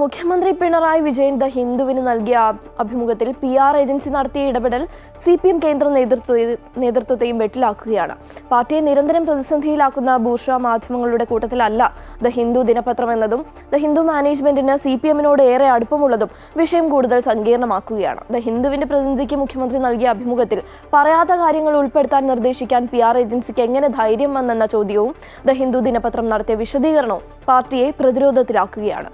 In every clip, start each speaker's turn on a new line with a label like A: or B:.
A: മുഖ്യമന്ത്രി പിണറായി വിജയൻ ദ ഹിന്ദുവിന് നൽകിയ അഭിമുഖത്തിൽ പി ആർ ഏജൻസി നടത്തിയ ഇടപെടൽ സി പി എം കേന്ദ്ര നേതൃത്വ നേതൃത്വത്തെയും വെട്ടിലാക്കുകയാണ്. പാർട്ടിയെ നിരന്തരം പ്രതിസന്ധിയിലാക്കുന്ന ബൂർഷ മാധ്യമങ്ങളുടെ കൂട്ടത്തിലല്ല ദ ഹിന്ദു ദിനപത്രം എന്നതും ദ ഹിന്ദു മാനേജ്മെന്റിന് സി പി എമ്മിനോട് ഏറെ അടുപ്പമുള്ളതും വിഷയം കൂടുതൽ സങ്കീർണമാക്കുകയാണ്. ദ ഹിന്ദുവിന്റെ പ്രതിനിധിക്ക് മുഖ്യമന്ത്രി നൽകിയ അഭിമുഖത്തിൽ പറയാത്ത കാര്യങ്ങൾ ഉൾപ്പെടുത്താൻ നിർദ്ദേശിക്കാൻ പി ആർ ഏജൻസിക്ക് എങ്ങനെ ധൈര്യം വന്നെന്ന ചോദ്യവും ദ ഹിന്ദു ദിനപത്രം നടത്തിയ വിശദീകരണവും പാർട്ടിയെ പ്രതിരോധത്തിലാക്കുകയാണ്.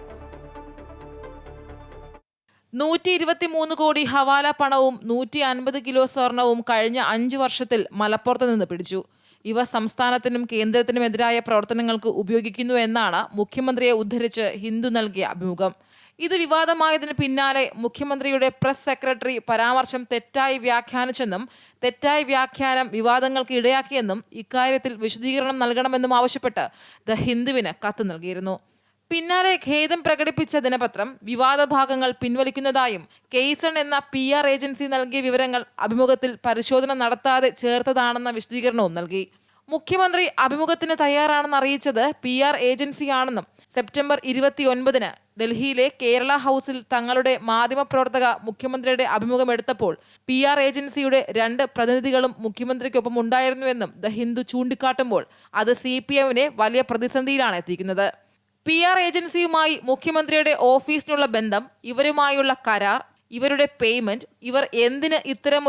B: നൂറ്റി ഇരുപത്തി മൂന്ന് കോടി ഹവാല പണവും നൂറ്റി അൻപത് കിലോ സ്വർണവും കഴിഞ്ഞ അഞ്ചു വർഷത്തിൽ മലപ്പുറത്ത് നിന്ന് പിടിച്ചു. ഇവ സംസ്ഥാനത്തിനും കേന്ദ്രത്തിനുമെതിരായ പ്രവർത്തനങ്ങൾക്ക് ഉപയോഗിക്കുന്നു എന്നാണ് മുഖ്യമന്ത്രിയെ ഉദ്ധരിച്ച് ഹിന്ദു നൽകിയ അഭിമുഖം. ഇത് വിവാദമായതിന് പിന്നാലെ മുഖ്യമന്ത്രിയുടെ പ്രസ് സെക്രട്ടറി പരാമർശം തെറ്റായി വ്യാഖ്യാനിച്ചെന്നും തെറ്റായ വ്യാഖ്യാനം വിവാദങ്ങൾക്ക് ഇടയാക്കിയെന്നും ഇക്കാര്യത്തിൽ വിശദീകരണം നൽകണമെന്നും ആവശ്യപ്പെട്ട് ദ ഹിന്ദുവിന് കത്ത് നൽകിയിരുന്നു. പിന്നാലെ ഖേദം പ്രകടിപ്പിച്ച ദിനപത്രം വിവാദ ഭാഗങ്ങൾ പിൻവലിക്കുന്നതായും കെയ്സൺ എന്ന പി ആർ ഏജൻസി നൽകിയ വിവരങ്ങൾ അഭിമുഖത്തിൽ പരിശോധന നടത്താതെ ചേർത്തതാണെന്ന വിശദീകരണവും നൽകി. മുഖ്യമന്ത്രി അഭിമുഖത്തിന് തയ്യാറാണെന്ന് അറിയിച്ചത് പി ആർ ഏജൻസിയാണെന്നും സെപ്റ്റംബർ ഇരുപത്തിയൊൻപതിന് ഡൽഹിയിലെ കേരള ഹൗസിൽ തങ്ങളുടെ മാധ്യമപ്രവർത്തക മുഖ്യമന്ത്രിയുടെ അഭിമുഖം എടുത്തപ്പോൾ പി ആർ ഏജൻസിയുടെ രണ്ട് പ്രതിനിധികളും മുഖ്യമന്ത്രിക്കൊപ്പം ഉണ്ടായിരുന്നുവെന്നും ദ ഹിന്ദു ചൂണ്ടിക്കാട്ടുമ്പോൾ അത് സി പി എമ്മിനെ വലിയ പ്രതിസന്ധിയിലാണ് എത്തിക്കുന്നത്. പി ആർ ഏജൻസിയുമായി മുഖ്യമന്ത്രിയുടെ ഓഫീസിനുള്ള ബന്ധം ഇവരുമായുള്ള കരാർ ഇവരുടെ പേയ്മെന്റ് ഇവർ എന്തിന്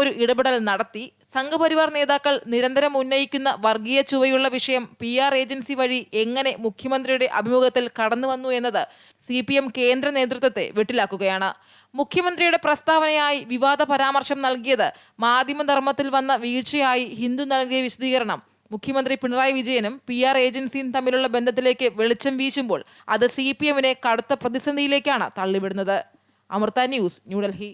B: ഒരു ഇടപെടൽ നടത്തി സംഘപരിവാർ നേതാക്കൾ നിരന്തരം ഉന്നയിക്കുന്ന വർഗീയ ചുവയുള്ള വിഷയം പി ആർ ഏജൻസി വഴി എങ്ങനെ മുഖ്യമന്ത്രിയുടെ അഭിമുഖത്തിൽ കടന്നു വന്നു എന്നത് സി പി എം കേന്ദ്ര നേതൃത്വത്തെ വെട്ടിലാക്കുകയാണ്. മുഖ്യമന്ത്രിയുടെ പ്രസ്താവനയായി വിവാദ പരാമർശം നൽകിയത് മാധ്യമധർമ്മത്തിൽ വന്ന വീഴ്ചയായി ഹിന്ദു നൽകിയ വിശദീകരണം. മുഖ്യമന്ത്രി പിണറായി വിജയനും പി ആർ ഏജൻസിയും തമ്മിലുള്ള ബന്ധത്തിലേക്ക് വെളിച്ചം വീശുമ്പോൾ അത് സി പി എമ്മിനെ കടുത്ത പ്രതിസന്ധിയിലേക്കാണ് തള്ളിവിടുന്നത്. അമൃത ന്യൂസ് ന്യൂഡൽഹി.